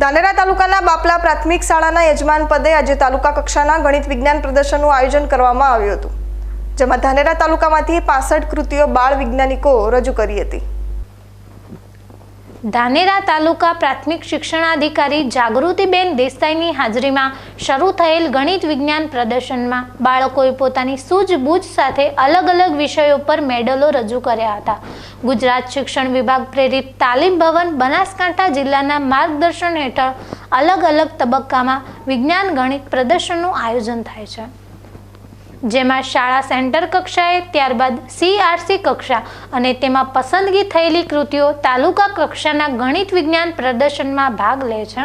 ધાનેરા તાલુકાના બાપલા પ્રાથમિક શાળાના યજમાન પદે આજે તાલુકા કક્ષાના ગણિત વિજ્ઞાન પ્રદર્શનનું આયોજન કરવામાં આવ્યું હતું, જેમાં ધાનેરા તાલુકામાંથી પાસઠ કૃતિઓ બાળ વૈજ્ઞાનિકો રજૂ કરી હતી. ધાનેરા તાલુકા પ્રાથમિક શિક્ષણાધિકારી જાગૃતિબેન દેસાઈની હાજરીમાં શરૂ થયેલ ગણિત વિજ્ઞાન પ્રદર્શનમાં બાળકોએ પોતાની સૂઝબૂઝ સાથે અલગ અલગ વિષયો પર મેડલો રજૂ કર્યા હતા. ગુજરાત શિક્ષણ વિભાગ પ્રેરિત તાલીમ ભવન બનાસકાંઠા જિલ્લાના માર્ગદર્શન હેઠળ અલગ અલગ તબક્કામાં વિજ્ઞાન ગણિત પ્રદર્શનનું આયોજન થાય છે. જેમાં શાળા સેન્ટર કક્ષાએ, ત્યારબાદ સીઆરસી કક્ષા અને તેમાં પસંદગી થયેલી કૃતિઓ તાલુકા કક્ષાના ગણિત વિજ્ઞાન પ્રદર્શનમાં ભાગ લે છે.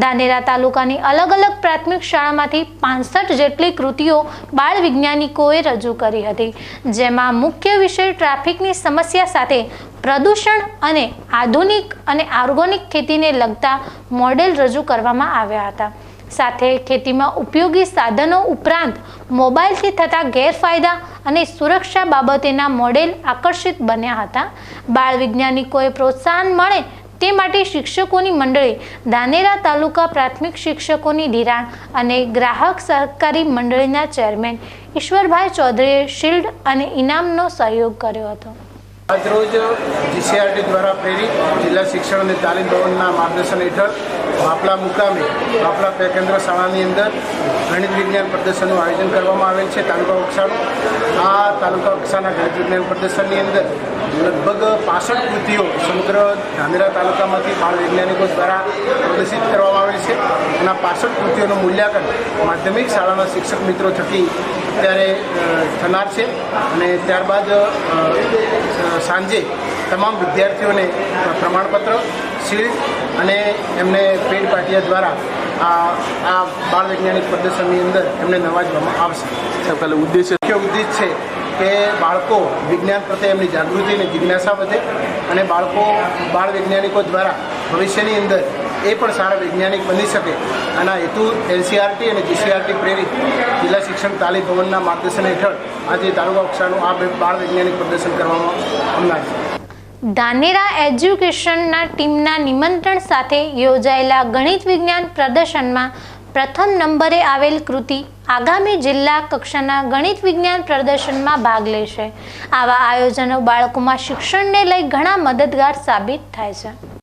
ધાનેરા તાલુકાની અલગ અલગ પ્રાથમિક શાળામાંથી પાંસઠ જેટલી કૃતિઓ બાળ વૈજ્ઞાનિકોએ રજૂ કરી હતી, જેમાં મુખ્ય વિષય ટ્રાફિકની સમસ્યા સાથે પ્રદૂષણ અને આધુનિક અને ઓર્ગોનિક ખેતીને લગતા મોડેલ રજૂ કરવામાં આવ્યા હતા. સાથે ખેતીમાં ઉપયોગી સાધનો ઉપરાંત મોબાઈલથી થતા ગેરફાયદા અને સુરક્ષા બાબતેના મોડેલ આકર્ષિત બન્યા હતા. બાળ વૈજ્ઞાનિકોએ પ્રોત્સાહન મળે તે માટે શિક્ષકોની મંડળી ધાનેરા તાલુકા પ્રાથમિક શિક્ષકોની ધિરાણ અને ગ્રાહક સહકારી મંડળીના ચેરમેન ઈશ્વરભાઈ ચૌધરીએ શિલ્ડ અને ઇનામનો સહયોગ કર્યો હતો. આજરોજ જીસીઆરટી દ્વારા પ્રેરિત જિલ્લા શિક્ષણ અને તાલીમ ભવનના માર્ગદર્શન હેઠળ બાપલા મુકામે બાપલા પે કેન્દ્ર શાળાની અંદર ગણિત વિજ્ઞાન પ્રદર્શનનું આયોજન કરવામાં આવેલ છે તાલુકા કક્ષાનું આ તાલુકા કક્ષાના ગણિત વિજ્ઞાન પ્રદર્શનની અંદર લગભગ પાસઠ કૃતિઓ સમગ્ર ધાનેરા તાલુકામાંથી બાળ વૈજ્ઞાનિકો દ્વારા પ્રદર્શિત કરવામાં આવેલ છે. અને આ પાસઠ કૃતિઓનું મૂલ્યાંકન માધ્યમિક શાળાના શિક્ષક મિત્રો થકી અત્યારે થનાર છે. અને ત્યારબાદ સાંજે તમામ વિદ્યાર્થીઓને પ્રમાણપત્ર શિલ્ડ અને એમને પેડ પાટિયા દ્વારા આ આ બાળ વૈજ્ઞાનિક પ્રદર્શનની અંદર એમને નવાજવામાં આવશે. સૌ કાલે ઉદ્દેશ્ય મુખ્ય ઉદ્દેશ છે કે બાળકો વિજ્ઞાન પ્રત્યે એમની જાગૃતિ અને જિજ્ઞાસા વધે અને બાળકો બાળ વૈજ્ઞાનિકો દ્વારા ભવિષ્યની અંદર એ પણ સારા વૈજ્ઞાનિક બની શકે. આના હેતુ એનસીઆરટી અને જીસીઆરટી પ્રેરિત જિલ્લા શિક્ષણ તાલીમ ભવનના માર્ગદર્શન હેઠળ આજે તાલુકા કક્ષાનું આ બાળ વૈજ્ઞાનિક પ્રદર્શન કરવામાં આવનાર છે. ધાનેરા એજ્યુકેશનના ટીમના નિમંત્રણ સાથે યોજાયેલા ગણિત વિજ્ઞાન પ્રદર્શનમાં પ્રથમ નંબરે આવેલ કૃતિ આગામી જિલ્લા કક્ષાના ગણિત વિજ્ઞાન પ્રદર્શનમાં ભાગ લેશે. આવા આયોજનો બાળકોમાં શિક્ષણને લઈ ઘણા મદદગાર સાબિત થાય છે.